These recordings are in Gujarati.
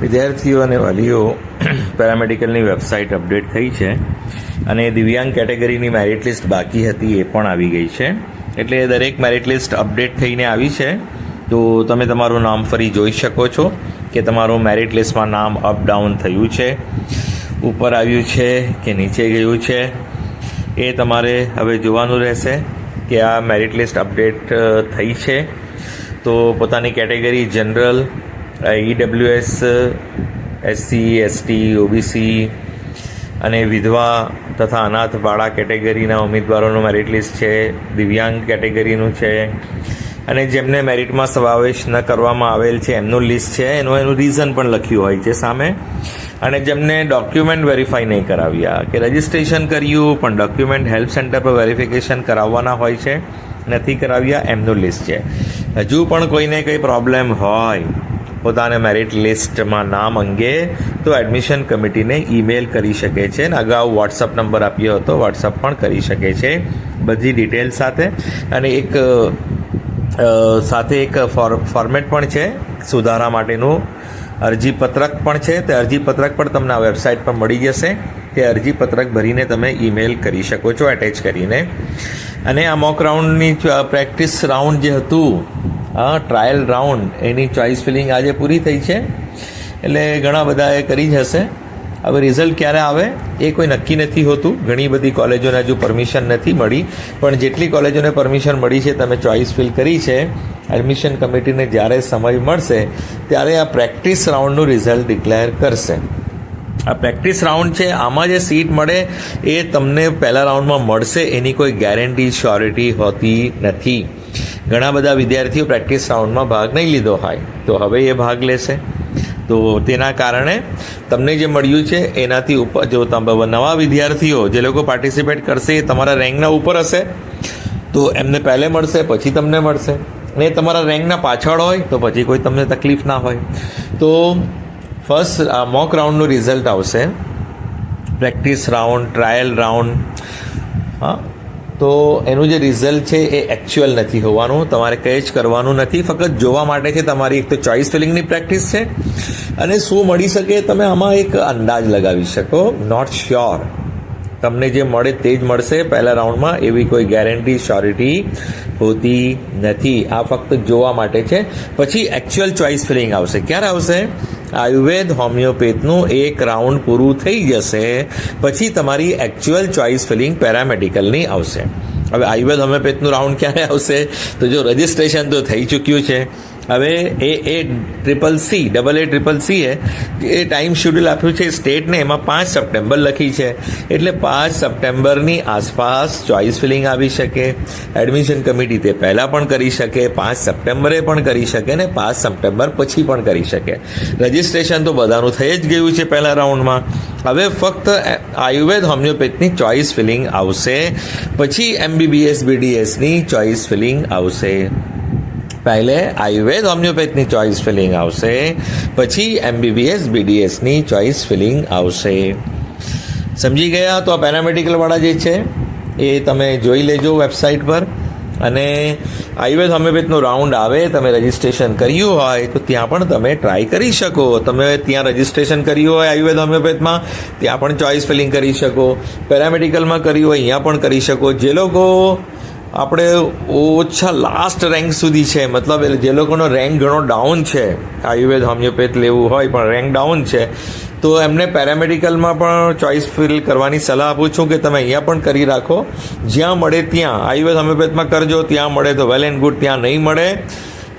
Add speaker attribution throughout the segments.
Speaker 1: વિદ્યાર્થીઓ અને વાલીઓ પેરામેડિકલની વેબસાઇટ અપડેટ થઈ છે અને દિવ્યાંગ કેટેગરીની મેરિટ લિસ્ટ બાકી હતી એ પણ આવી ગઈ છે. એટલે દરેક મેરિટ લિસ્ટ અપડેટ થઈને આવી છે. તો તમે તમારું નામ ફરી જોઈ શકો છો કે તમારું મેરિટ લિસ્ટમાં નામ અપ ડાઉન થયું છે, ઉપર આવ્યું છે કે નીચે ગયું છે. એ તમારે હવે જોવાનું રહેશે કે આ મેરિટ લિસ્ટ અપડેટ થઈ છે. તો પોતાની category general EWS SC ST OBC અને વિધવા તથા અનાથ બાળા કેટેગરીના ઉમેદવારોનું મેરિટ લિસ્ટ છે, દિવ્યાંગ કેટેગરીનું છે અને જેમને મેરિટમાં સમાવેશ ન કરવામાં આવેલ છે, એમનું લિસ્ટ છે, એનું એનું રીઝન પણ લખ્યું હોય છે સામે. અને જેમને ડોક્યુમેન્ટ વેરીફાઈ નહીં કરાવ્યા, કે રજિસ્ટ્રેશન કર્યું, પણ ડોક્યુમેન્ટ હેલ્પ સેન્ટર પર વેરિફિકેશન કરાવવાના હોય છે, નથી કરાવ્યા, એમનું લિસ્ટ છે. હજુ પણ કોઈને કંઈ પ્રોબ્લેમ હોય પોતાના મેરિટ લિસ્ટમાં નામ અંગે તો એડમિશન કમિટીને ઈમેલ કરી શકે છે અને અગાઉ વોટ્સઅપ નંબર આપ્યો હતો વોટ્સઅપ પણ કરી શકે છે. બધી ડિટેલ સાથે. અને એક સાથે એક ફોર ફોર્મેટ પણ છે, સુધારા માટેનું અરજીપત્રક પણ છે. તે અરજીપત્રક પણ તમને આ વેબસાઇટ પર મળી જશે. તે અરજીપત્રક ભરીને તમે ઈમેલ કરી શકો છો એટેચ કરીને. અને આ મોક રાઉન્ડની પ્રેક્ટિસ રાઉન્ડ જે હતું ટ્રાયલ રાઉન્ડ એની ચોઇસ ફિલિંગ આજે પૂરી થઈ છે. એટલે ઘણા બધાએ કરી જ હશે. હવે રિઝલ્ટ ક્યારે આવે એ કોઈ નક્કી નથી હોતું. ઘણી બધી કોલેજોને હજુ પરમિશન નથી મળી. પણ જેટલી કોલેજોને પરમિશન મળી છે, તમે ચોઇસ ફિલ કરી છે એડમિશન કમિટીને જ્યારે સમય મળશે, ત્યારે આ પ્રેક્ટિસ રાઉન્ડનું રિઝલ્ટ ડિક્લેર કરશે. આ પ્રેક્ટિસ રાઉન્ડ છે, આમાં જે સીટ મળે એ તમને પહેલા રાઉન્ડમાં મળશે. એની કોઈ ગેરંટી શ્યોરિટી હોતી નથી. ઘણા બધા વિદ્યાર્થીઓ પ્રેક્ટિસ રાઉન્ડમાં ભાગ નહીં લીધો હોય તો હવે એ ભાગ લેશે. તો તેના કારણે તમને જે મળ્યું છે, એનાથી ઉપર જો તમે નવા વિદ્યાર્થીઓ જે લોકો પાર્ટિસિપેટ કરશે, એ તમારા રેન્કના ઉપર હશે, તો એમને પહેલે મળશે, પછી તમને મળશે. અને એ તમારા રેન્કના પાછળ હોય, તો પછી કોઈ તમને તકલીફ ના હોય. તો ફર્સ્ટ મોક રાઉન્ડનું રિઝલ્ટ આવશે. પ્રેક્ટિસ રાઉન્ડ ટ્રાયલ રાઉન્ડ હા તો એનું જે રિઝલ્ટ છે એ એકચ્યુઅલ નથી હોવાનું. તમારે કંઈ જ કરવાનું નથી. ફક્ત જોવા માટે છે તમારી એક તો ચોઇસ ફિલિંગની પ્રેક્ટિસ છે. અને શું મળી શકે તમે આમાં એક અંદાજ લગાવી શકો. નોટ શ્યોર તમને જે મળે તે જ મળશે. પહેલા રાઉન્ડમાં એવી કોઈ ગેરંટી શ્યોરિટી હોતી નથી. આ ફક્ત જોવા માટે છે. પછી એકચ્યુઅલ ચોઇસ ફિલિંગ આવશે. ક્યારે આવશે? આયુર્વેદ હોમિયોપેથનું એક રાઉન્ડ પૂરું થઈ જશે, પછી તમારી એકચ્યુઅલ ચોઇસ ફિલિંગ પેરામેડિકલની આવશે. હવે આયુર્વેદ હોમિયોપેથનું રાઉન્ડ ક્યારે આવશે? તો જો રજિસ્ટ્રેશન તો થઈ ચૂક્યું છે. હવે એ એ triple C double A triple C A A time schedule આપ્યું છે સ્ટેટને એમાં પાંચ સપ્ટેમ્બર લખી છે. એટલે પાંચ સપ્ટેમ્બરની આસપાસ ચોઇસ ફિલિંગ આવી શકે એડમિશન કમિટી તે પહેલાં પણ કરી શકે, પાંચ સપ્ટેમ્બરે પણ કરી શકે ને પાંચ સપ્ટેમ્બર પછી પણ કરી શકે. રજિસ્ટ્રેશન તો બધાનું થઈ જ ગયું છે પહેલા રાઉન્ડમાં હવે ફક્ત આયુર્વેદ હોમિયોપેથની ચોઇસ ફિલિંગ આવશે. પછી એમબીબીએસ બીડીએસની ચોઇસ ફિલિંગ આવશે. પહેલે આયુર્વેદ હોમિયોપેથની ચોઇસ ફિલિંગ આવશે, પછી એમબીબીએસ, બીડીએસની ચોઇસ ફિલિંગ આવશે. સમજી ગયા તો આ પેરામેડિકલવાળા જે છે, એ તમે જોઈ લેજો વેબસાઇટ પર. અને આયુર્વેદ હોમિયોપેથનો રાઉન્ડ આવે, તમે રજિસ્ટ્રેશન કર્યું હોય, તો ત્યાં પણ તમે ટ્રાય કરી શકો. તમે ત્યાં રજિસ્ટ્રેશન કર્યું હોય આયુર્વેદ હોમિયોપેથમાં, ત્યાં પણ ચોઇસ ફિલિંગ કરી શકો. પેરામેડિકલમાં કર્યું હોય, અહીંયા પણ કરી શકો. જે લોકો આપણે ઓછા લાસ્ટ રેન્ક સુધી છે. મતલબ જે લોકોનો રેન્ક ઘણો ડાઉન છે. આયુર્વેદ હોમિયોપેથ લેવું હોય પણ રેન્ક ડાઉન છે. તો એમને પેરામેડિકલમાં પણ ચોઇસ ફિલ કરવાની સલાહ આપું છું કે તમે અહીંયા પણ કરી રાખો. જ્યાં મળે ત્યાં. આયુર્વેદ હોમિયોપેથમાં કરજો. ત્યાં મળે તો વેલ એન્ડ ગુડ ત્યાં નહીં મળે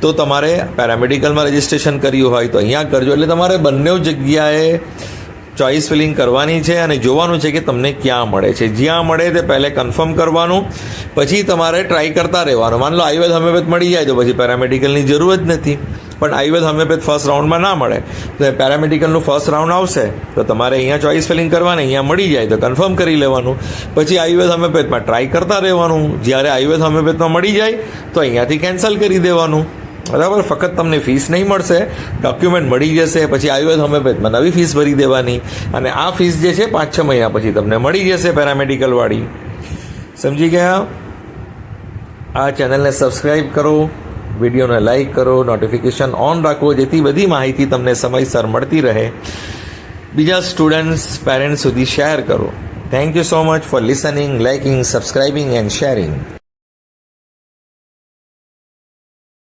Speaker 1: તો તમારે પેરામેડિકલમાં રજિસ્ટ્રેશન કર્યું હોય તો અહીંયા કરજો. એટલે તમારે બંને જગ્યાએ ચોઇસ ફિલિંગ કરવાની છે અને જોવાનું છે કે તમને ક્યાં મળે છે. જ્યાં મળે તે પહેલે કન્ફર્મ કરવાનું, પછી તમારે ટ્રાય કરતા રહેવાનું. માન લો આયુર્વેદ હોમિયોપેથ મળી જાય તો પછી પેરામેડિકલની જરૂર જ નથી. પણ આયુર્વેદ હોમિયોપેથ ફર્સ્ટ રાઉન્ડમાં ના મળે. તો પેરામેડિકલનું ફર્સ્ટ રાઉન્ડ આવશે. તો તમારે અહીંયા ચોઇસ ફિલિંગ કરવાની, અહીંયા મળી જાય તો કન્ફર્મ કરી લેવાનું. પછી આયુર્વેદ હોમિયોપેથમાં ટ્રાય કરતા રહેવાનું. જ્યારે આયુર્વેદ હોમિયોપેથમાં મળી જાય તો અહીંયાથી કેન્સલ કરી દેવાનું. બરાબર? ફક્ત તમને ફીસ નહીં મળશે ડોક્યુમેન્ટ મળી જશે, પછી આયુર્વેદ હોમિયોપેથમાં નવી ફીસ ભરી દેવાની. અને આ ફીસ જે છે પાંચ છ મહિના પછી તમને મળી જશે પેરામેડિકલવાળી સમજી ગયા? આ ચેનલને સબસ્ક્રાઈબ કરો વિડીયોને લાઇક કરો નોટિફિકેશન ઓન રાખો, જેથી બધી માહિતી તમને સમયસર મળતી રહે. બીજા સ્ટુડન્ટ્સ પેરેન્ટ્સ સુધી શેર કરો. Thank you so much for listening liking subscribing and sharing